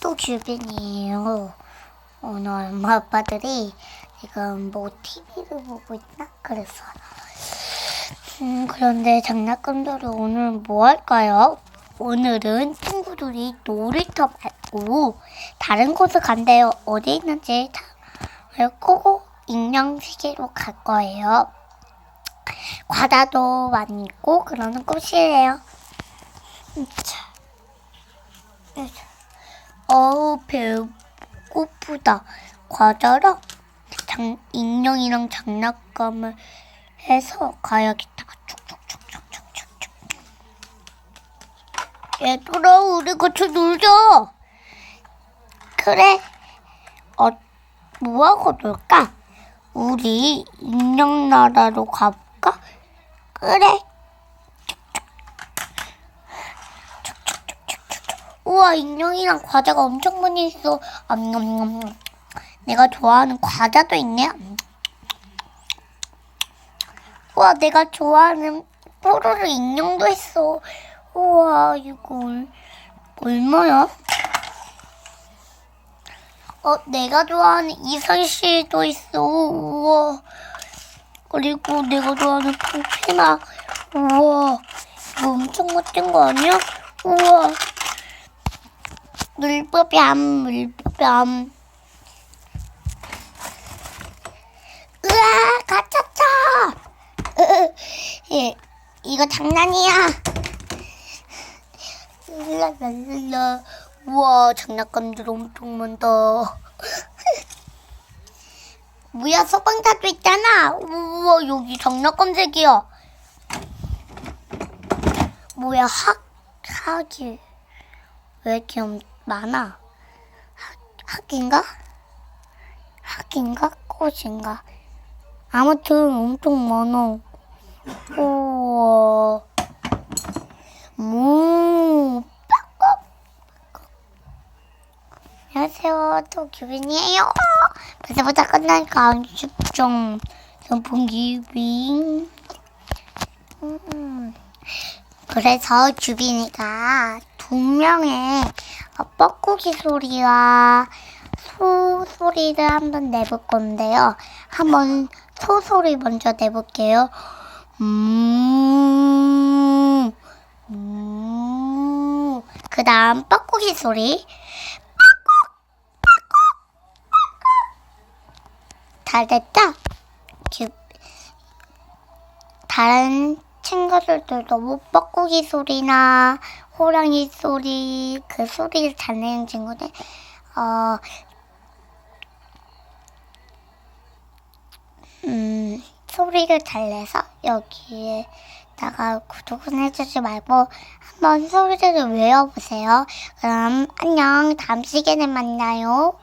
또 규빈이에요. 오늘 엄마 아빠들이 지금 뭐 TV를 보고 있나? 그래서. 음, 그런데 장난감들을 오늘 뭐 할까요? 오늘은 친구들이 놀이터 말고 다른 곳을 간대요. 어디 있는지 잘 끄고 인형 세계로 갈 거예요. 과자도 많이 있고 그러는 곳이에요. 음, 자. 어우 배고프다. 과자랑 장, 인형이랑 장난감을 해서 가야겠다. 쭉쭉쭉쭉쭉쭉. 얘들아 우리 같이 놀자. 그래. 어 뭐하고 놀까? 우리 인형 나라로 가볼까? 그래. 우와 인형이랑 과자가 엄청 많이 있어. 암냠냠. 내가 좋아하는 과자도 있네. 음. 우와 내가 좋아하는 뽀로로 인형도 있어. 우와 이거 얼- 얼마야? 어 내가 좋아하는 이설 씨도 있어. 우와 그리고 내가 좋아하는 포피나. 우와 이거 엄청 멋진 거 아니야? 우와. 물법얌 물법얌 으아 갇혔다! 으, 예, 이거 장난이야. 랄랄랄라. 우와 장난감들 엄청 많다. 뭐야 소방차도 있잖아. 우와 여기 장난감 색이야. 뭐야 학 학이 왜 이렇게 엄- 많아? 학, 학인가? 학인가? 꽃인가? 아무튼 엄청 많아. 우와. 무. 빡빡. 안녕하세요. 또 규빈이에요. 벌써부터 끝나니까 안 춥죠. 선풍기 윙. 음. 그래서 주빈이가 두 명의 어, 뻐꾸기 소리와 소 소리를 한번 내볼 건데요. 한번 소 소리 먼저 내볼게요. 음, 음. 그 다음 뻐꾸기 소리. 잘 됐죠? 규- 다른 친구들도 너무 뻐꾸기 소리나 호랑이 소리 그 소리를 잘 내는 친구들 어, 음, 소리를 잘 내서 여기에다가 구독은 해주지 말고 한번 소리를 외워보세요. 그럼 안녕 다음 시간에 만나요.